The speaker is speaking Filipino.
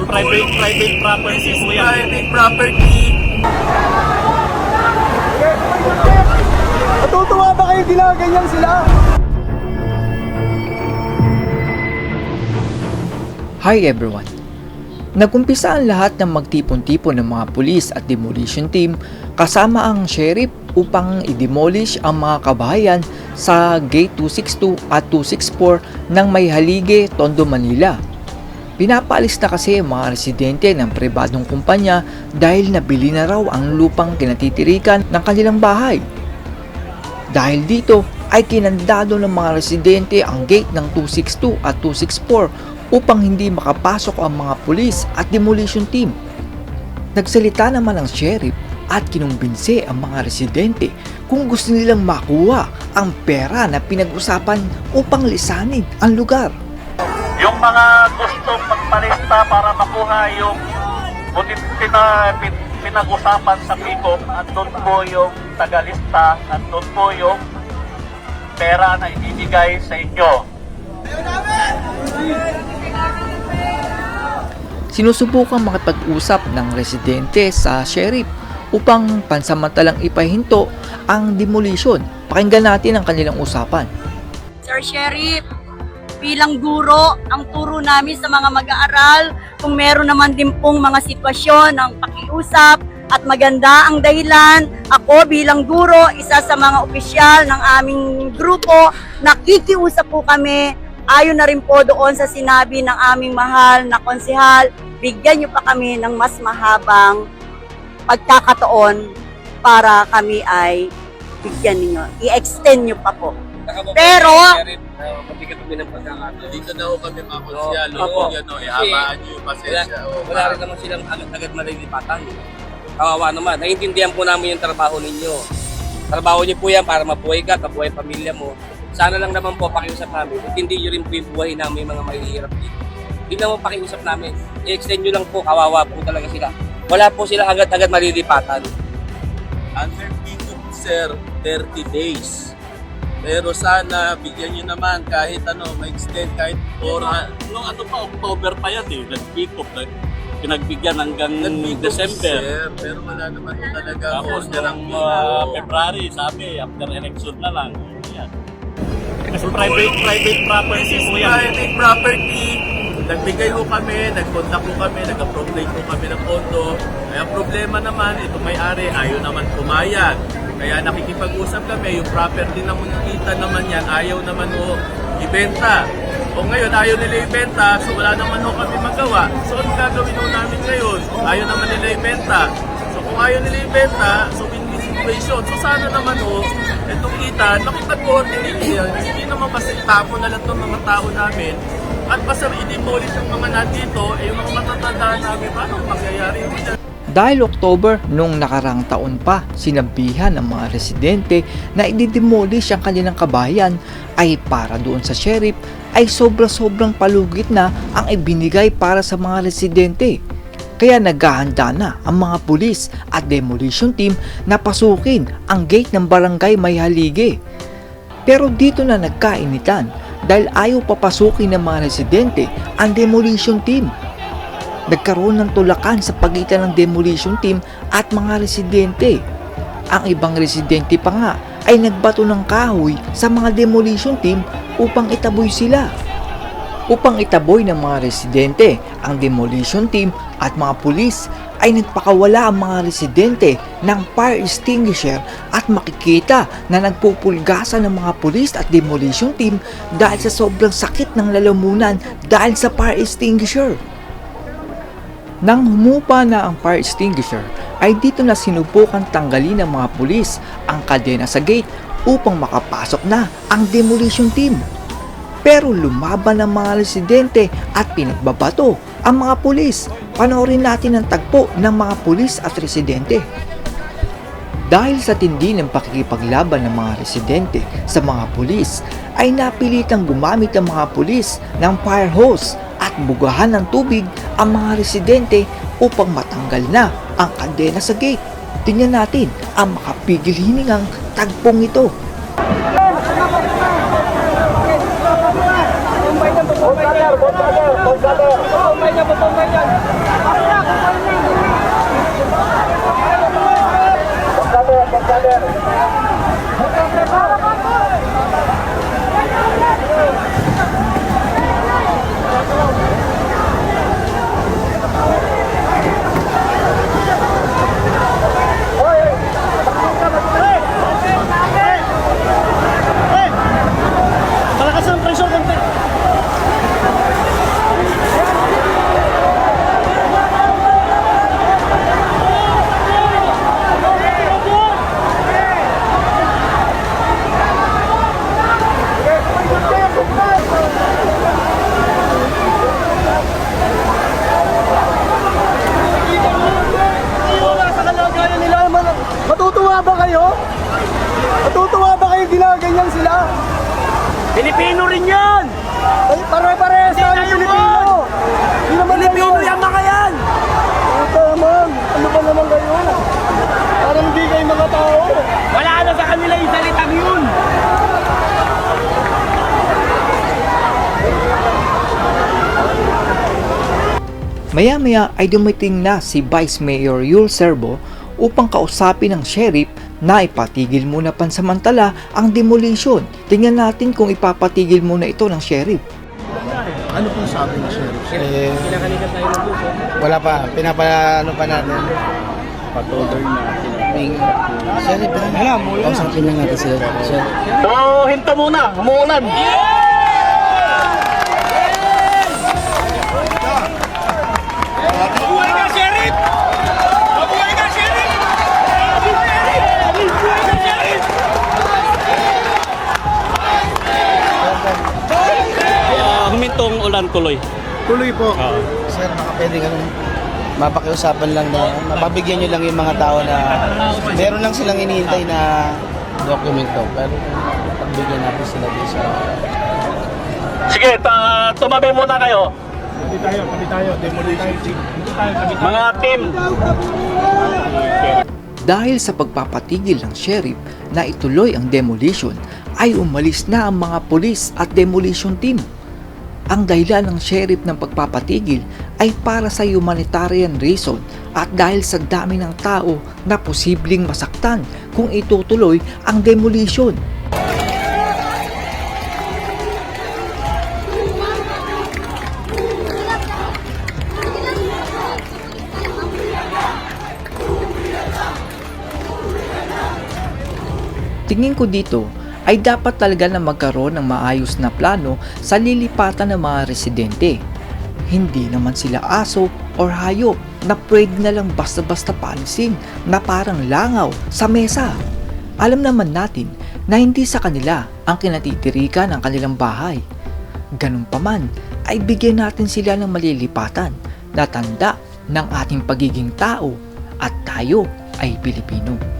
Private, private property po yan. Private property. Natutuwa ba kayo ginaganyan sila? Hi everyone! Nagumpisa ang lahat ng magtipon-tipon ng mga pulis at demolition team kasama ang sheriff upang i-demolish ang mga kabahayan sa Gate 262 at 264 ng Mayhalige, Tondo, Manila. Pinapaalis na kasi ang mga residente ng pribadong kumpanya dahil nabili na raw ang lupang kinatitirikan ng kanilang bahay. Dahil dito ay kinandado ng mga residente ang gate ng 262 at 264 upang hindi makapasok ang mga pulis at demolition team. Nagsalita naman ang sheriff at kinumbinse ang mga residente kung gusto nilang makuha ang pera na pinag-usapan upang lisanin ang lugar. Mga gustong magparesta para makuha yung butit pina, pin, pinag-usapan sa PICOM, andun po yung tagalista, andun po yung pera na ibibigay sa inyo. Sinusubukan makipag-usap ng residente sa sheriff upang pansamantalang ipahinto ang demolition. Pakinggan natin ang kanilang usapan. Sir Sheriff, bilang guro, ang turo namin sa mga mag-aaral, kung meron naman din pong mga sitwasyon ng pakiusap at maganda ang dahilan, ako bilang guro, isa sa mga opisyal ng aming grupo, nakikiusap po kami, ayon na rin po doon sa sinabi ng aming mahal na konsehal, bigyan niyo pa kami ng mas mahabang pagkakataon para kami ay bigyan ninyo. I-extend niyo pa po. Pero, Mabigat kami ng pagkakataon. Dito na ho kami mga konsyalo. Opo. Yan o, ihabaan nyo yung Wala, pasensya. O, wala rin naman silang agad-agad malilipatan. Kawawa naman. Naiintindihan po namin yung trabaho ninyo. Trabaho niyo po yan para mabuhay ka, kabuhay pamilya mo. Sana lang naman po pakiusap namin. Intindi niyo rin po yung buhay namin mga mahihirap dito. Hindi naman pakiusap namin. I-extend nyo lang po, kawawa po talaga sila. Wala po sila agad-agad malilipatan. Under dito, sir, 30 days. Pero sana, bigyan nyo naman kahit ano, ma-extend kahit ora. Nung ano pa, October pa yan eh, nag-pick up, nag, pinagbigyan hanggang up, December. Sir, pero wala naman po talaga. Tapos order ng ang uh, February, sabi, after election na lang. Yan. Kasi private, private property po yan. private property. Nagbigay ho kami, nag-contact ho kami, nag-appropriate ho kami ng pondo. Kaya problema naman, ito may-ari, ayaw naman pumayag. Kaya nakikipag-usap kami, yung property na kita naman yan, ayaw naman ho ibenta. O ngayon, ayaw nila ibenta, so wala naman ho kami magawa. So ano gagawin ho namin ngayon? Ayaw naman nila ibenta. So kung ayaw nila ibenta, so win-win situation. So sana naman ho, itong kita, nakipag-coordinate nila. Hindi naman basta itapo na lang itong mga tao namin. At basta i-demolish ang mga nandito, eh yung mga matatandaan namin, paano mangyayari yun dyan? Dahil October nung nakarang taon pa, sinabihan ng mga residente na i-demolish ang kanilang kabayan ay para doon sa sheriff ay sobra-sobrang palugit na ang ibinigay para sa mga residente. Kaya naghahanda na ang mga pulis at demolition team na pasukin ang gate ng barangay Mayhalige. Pero dito na nagkainitan dahil ayaw papasukin ng mga residente ang demolition team nagkaroon ng tulakan sa pagitan ng demolition team at mga residente. Ang ibang residente pa nga ay nagbato ng kahoy sa mga demolition team upang itaboy sila. Upang itaboy ng mga residente ang demolition team at mga pulis ay nagpakawala ang mga residente ng fire extinguisher at makikita na nagpupulgasan ng mga pulis at demolition team dahil sa sobrang sakit ng lalamunan dahil sa fire extinguisher. Nang humupa na ang fire extinguisher, ay dito na sinubukan tanggalin ng mga pulis ang kadena sa gate upang makapasok na ang demolition team. Pero lumaban ang mga residente at pinagbabato ang mga pulis. Panoorin natin ang tagpo ng mga pulis at residente. Dahil sa tindi ng pakikipaglaban ng mga residente sa mga pulis, ay napilitang gumamit ang mga pulis ng fire hose at bugahan ng tubig ang mga residente upang matanggal na ang kadena sa gate. Tingnan natin ang makapigil hiningang tagpong ito. ganyan sila. Pilipino rin yan! Ay, pare-pare sa tayo Pilipino! Hindi naman Pilipino yan mga yan! Ito naman, ano ba naman kayo? Parang hindi kayo mga tao. Wala na sa kanila yung salitang yun! Maya-maya ay dumating na si Vice Mayor Yul Serbo upang kausapin ng sheriff na ipatigil muna pansamantala ang demolition. Tingnan natin kung ipapatigil muna ito ng sheriff. Ano pong sabi ni Sheriff? Eh, wala pa. Pinapano pa natin. Patuloy na. Sheriff, wala mo yun. Kausapin lang natin sila. So, hinto muna. Umuulan. Humintong ulan tuloy. Tuloy po. Sir, baka pwede ganun. Mapakiusapan lang na mapabigyan nyo lang yung mga tao na meron lang silang inihintay na dokumento. Pero pagbigyan natin sila din sa... Sige, ta tumabi muna kayo. Hindi tayo, hindi tayo. Demolition team. Mga team. Dahil sa pagpapatigil ng sheriff na ituloy ang demolition, ay umalis na ang mga polis at demolition team. Ang dahilan ng sheriff ng pagpapatigil ay para sa humanitarian reason at dahil sa dami ng tao na posibleng masaktan kung itutuloy ang demolition. Tingin ko dito ay dapat talaga na magkaroon ng maayos na plano sa lilipatan ng mga residente. Hindi naman sila aso or hayop na pwede na lang basta-basta palisin na parang langaw sa mesa. Alam naman natin na hindi sa kanila ang kinatitirikan ng kanilang bahay. Ganun pa man ay bigyan natin sila ng malilipatan na tanda ng ating pagiging tao at tayo ay Pilipino.